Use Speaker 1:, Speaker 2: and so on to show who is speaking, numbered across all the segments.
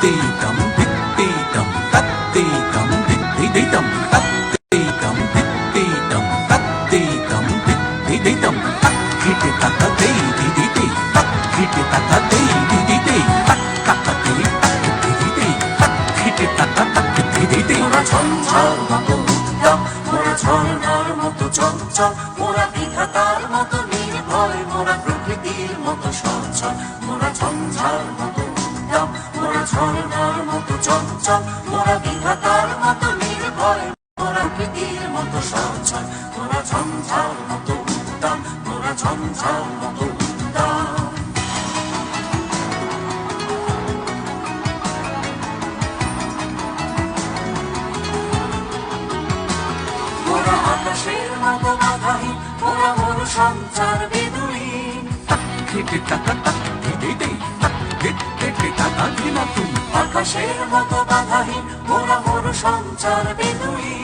Speaker 1: tì cầm bít tì cầm, tắt tì cầm bít tí tí cầm. Tắt tì cầm bít tì cầm, tắt tì cầm bít tí tí cầm. Tắt khi tì tắt tắt tì tì tì tì tắt khi tì tắt tắt tì tì tì tì tắt tắt tắt tì tắt tì tì tì tắt khi tì tắt tắt tắt tì tì tì tì nó chân chân và cũng đau ঝর্ণার মতো চঞ্চল, মোরা বিধাতার মতো নির্ভয়, মোরা প্রকৃতির মতো সচ্ছল, মোরা ঝঞ্ঝার মতো উদ্যম মোরা ঝর্ণার মতো চঞ্চল, মোরা বিধাতার মতো নির্ভয়, মোরা প্রকৃতির মতো সচ্ছল, মোরা ঝঞ্ঝার মতো উদ্যম মোরা ঝঞ্ঝার মাদ বাধাহি মোরা মোর সঞ্চার বিদুলি খিটি টাকা টাক দিদি দি আকাশের মতো বাধাহীন মোরা মোর সঞ্চার বিদুলি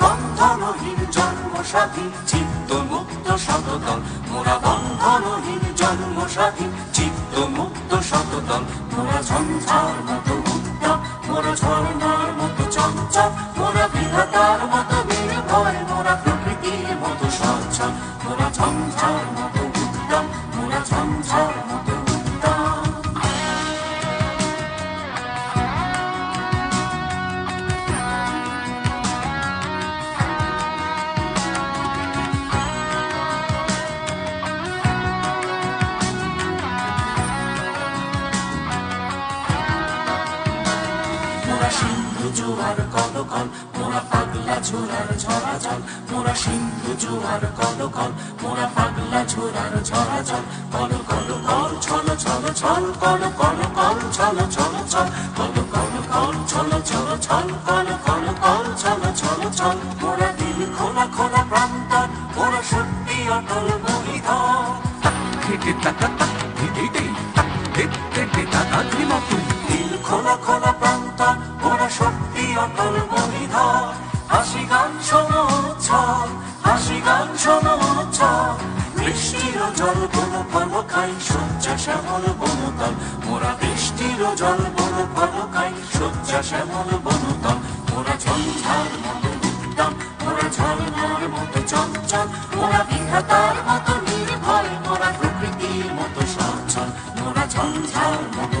Speaker 1: বন্ধনহীন জন্ম সাথী চিত্ত মুক্ত শতদল মোরা বন্ধনহীন জন্ম সাথী চিত্ত মুক্ত শতদল মোরা ঝঞ্ঝার মতো উত্তম মোরা ঝর্ণা ঝঞ্ঝার সিন্ধু জোয়ার কদকল মোরা পাগলা ছোড়ার ঝরা জল মোরা সিন্ধু জোয়ার কদকল মোরা পাগলা ছোড়ার ঝরা জল কল কল কল ছল ছল ছল কল কল কল ছল ছল ছল কল কল কল ছল ছল ছল কল কল কল ছল ছল ছল মোরা দিল খোলা খোলা প্রান্তর মোরা সত্যি অটল মহিধর খেটে টাকা টাকা দিদি দিই দিল খোলা খোলা প্রান্তর সত্যি অটল মহিধর। হাসি গান উচ্ছল হাসি গান উচ্ছল বৃষ্টির জল বন ফল খাই শয্যা শ্যামল বনতল। মোরা বৃষ্টির জল বন ফল খাই শয্যা শ্যামল বনতল। মোরা ঝঞ্ঝার মতো উদ্যম মোরা ঝর্ণার মতো চঞ্চল। মোরা বিধাতার মতো নির্ভয়, মোরা প্রকৃতির মতো সচ্ছল। মোরা ঝঞ্ঝার মতো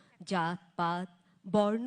Speaker 2: জাতপাত বর্ণ